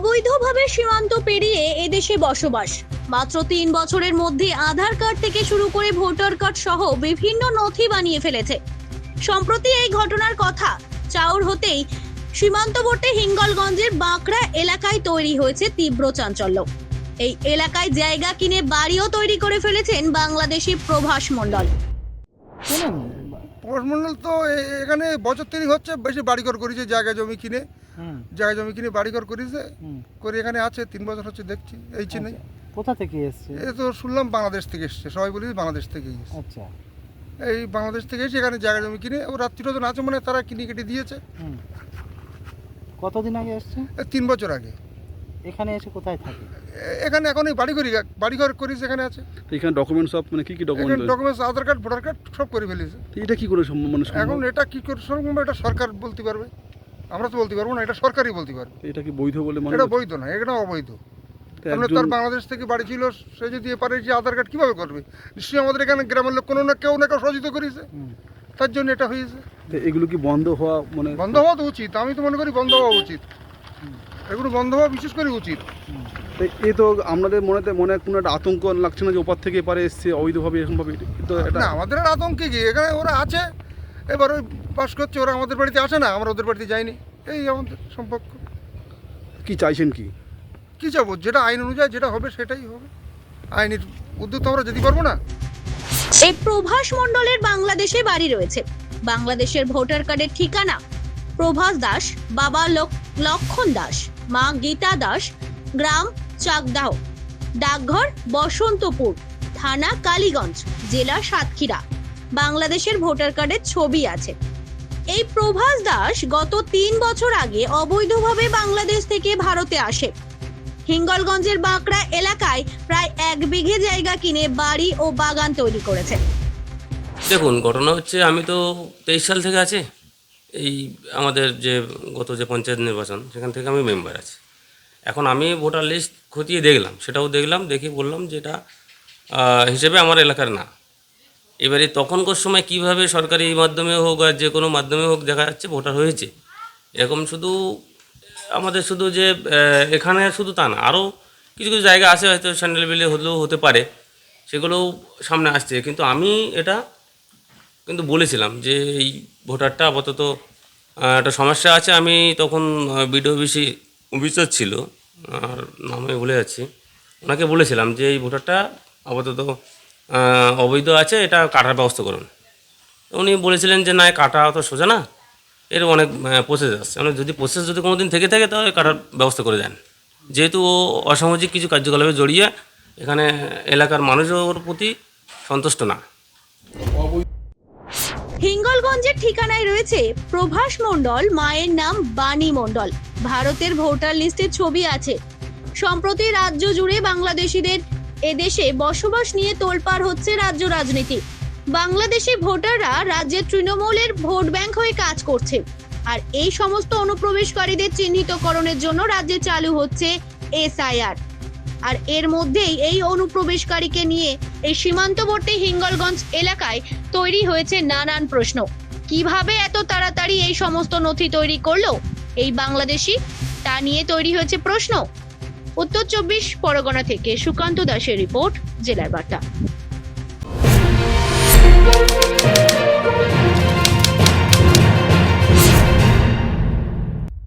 অবৈধভাবে সীমান্ত পেরিয়ে এদেশে বসবাস। মাত্র তিন বছরের মধ্যে আধার কার্ড থেকে শুরু করে ভোটার কার্ড সহ বিভিন্ন নথি বানিয়ে ফেলেছে। সম্প্রতি এই ঘটনার কথা চাউর হতেই সীমান্তবর্তী হিঙ্গলগঞ্জের বাঁকড়া এলাকায় তৈরি হয়েছে তীব্র চাঞ্চল্য। এই এলাকায় জায়গা কিনে বাড়িও তৈরি করে ফেলেছেন বাংলাদেশি প্রভাস মণ্ডল। পরমন্ডল তো এখানে বছর তিরিশ হচ্ছে বেশি বাড়িঘর করেছে জায়গা জমি কিনে। জায়গা জমি কিনে বাড়িঘর করেছে করে এখানে আছে তিন বছর হচ্ছে দেখছি এই চেন্নাই আচ্ছা। কোথা থেকে এসছে? এ তো শুনলাম বাংলাদেশ থেকে এসছে সবাই বলি বাংলাদেশ থেকে এসছে। আচ্ছা। এই বাংলাদেশ থেকে এসে এখানে জায়গা জমি কিনে ও রাত্রিটা জন আছে মানে তারা কিনে কেটে দিয়েছে। কতদিন আগে এসছে? তিন বছর আগে। এখানে এসে কোথায় থাকে? এখানে এখন এই বাড়ি করি বাড়িঘর করেছে এখানে আছে। তো এখানে ডকুমেন্ট সব মানে কি কি document documents Aadhaar card voter card সব করে ফেলেছে। এটা কি করে সম্ভব মানে এখন এটা কি করে সম্ভব? এটা সরকার বলতে পারবে। আমরা তো বলতে পারব না এটা সরকারই বলতে পারবে। এটা কি বৈধ বলে মনে এটা বৈধ না এটা অবৈধ। তো তার বাংলাদেশ থেকে বাড়ি ছিল সে যদি এপারে যে আধার কার্ড কীভাবে করবে? নিশ্চয়ই আমাদের এখানে গ্রামের লোক কোনো না কেউ না কেউ সহযোগিত করেছে। তার জন্য এটা হয়েছে। তো এগুলো কি বন্ধ হওয়া মানে বন্ধ হওয়া তো উচিত আমি তো মনে করি বন্ধ হওয়া উচিত। এগুলো বন্ধ হওয়া বিশেষ করে উচিত। তো এ তো আপনাদের মনেতে মনে কোনো একটা আতঙ্ক লাগছে না যে ওপার থেকে এপারে এসছে অবৈধভাবে এরকমভাবে তো এটা না আমাদের আর আতঙ্কে কি? এখানে ওরা আছে এবার ওই পাস করছে ওরা আমাদের বাড়িতে আসে না আমরা ওদের বাড়িতে যাইনি। এই আমাদের সম্পর্ক। কি চাইছেন কি? কী যাব যেটা আইন অনুযায়ী যেটা হবে সেটাই হবে। আইনের উদ্যোগ তো আমরা যেতে পারব না। এই প্রভাস মণ্ডলের বাংলাদেশে বাড়ি রয়েছে। বাংলাদেশের ভোটার কার্ডের ঠিকানা প্রভাস দাস, বাবা লক্ষণ দাস, মা গীতা দাস, গ্রাম চাকদাহ। ডাকঘর বসন্তপুর, থানা কালীগঞ্জ, জেলা সাতক্ষীরা। বাংলাদেশের ভোটার কার্ডের ছবি আছে। এই প্রভাস দাস গত তিন বছর আগে অবৈধভাবে বাংলাদেশ থেকে ভারতে আসে। হিঙ্গলগঞ্জের বাঁকড়া এলাকায় প্রায় এক বিঘে জায়গা কিনে বাড়ি ও বাগান তৈরি করেছে। দেখুন, ঘটনা হচ্ছে আমি তো তেইশ সাল থেকে আছি। এই আমাদের যে গত যে পঞ্চায়েত নির্বাচন, সেখান থেকে আমি মেম্বার আছি। এখন আমি ভোটার লিস্ট খতিয়ে দেখলাম, সেটাও দেখলাম, দেখে বললাম যে এটা হিসেবে আমার এলাকার না। এবারে তখনকার সময় কীভাবে সরকারি মাধ্যমে হোক আর যে কোনো মাধ্যমে হোক দেখা যাচ্ছে ভোটার হয়েছে। এরকম শুধু আমাদের শুধু যে এখানে শুধু তা না, আরও কিছু কিছু জায়গা আছে হয়তো স্যান্ডেল বিলে হলেও হতে পারে, সেগুলোও সামনে আসছে। কিন্তু আমি এটা কিন্তু বলেছিলাম যে এই ভোটারটা আপাতত একটা সমস্যা আছে। আমি তখন বিডিও বিসি অফিসার ছিল, আর নামে ভুলে যাচ্ছি। ওনাকে বলেছিলাম যে এই ভোটারটা আপাতত অবৈধ আছে, এটা কাটার ব্যবস্থা করুন। উনি বলেছিলেন যে, না কাটা অত সোজা না, এর অনেক প্রসেস আছে। মানে যদি প্রসেস যদি কোনো দিন থেকে থাকে, তাহলে কাটার ব্যবস্থা করে দেন। যেহেতু ও অসামাজিক কিছু কার্যকলাপে জড়িয়ে, এখানে এলাকার মানুষের প্রতি সন্তুষ্ট না। হিঙ্গলগঞ্জের ঠিকানায় রয়েছে প্রভাস মণ্ডল, মায়ের নাম বাণী মণ্ডল। ভারতের ভোটার লিস্টে ছবি আছে। সম্প্রতি রাজ্য জুড়ে বাংলাদেশিদের এদেশে বসবাস নিয়ে তোলপাড় হচ্ছে রাজ্য রাজনীতি। বাংলাদেশি ভোটাররা রাজ্যের তৃণমূলের ভোট ব্যাংক হয়ে কাজ করছে। আর এই সমস্ত অনুপ্রবেশকারীদের চিহ্নিতকরণের জন্য রাজ্যে চালু হচ্ছে এসআইআর। আর এর মধ্যেই এই অনুপ্রবেশকারীকে নিয়ে এই সীমান্তবর্তী হিঙ্গলগঞ্জ এলাকায় তৈরি হয়েছে নানান প্রশ্ন। কীভাবে এত তাড়াতাড়ি এই সমস্ত নথি তৈরি করল? এই বাংলাদেশি? তা নিয়ে তৈরি হয়েছে প্রশ্ন। উত্তর চব্বিশ পরগনা থেকে সুকান্ত দাসের রিপোর্ট, জেলার বার্তা।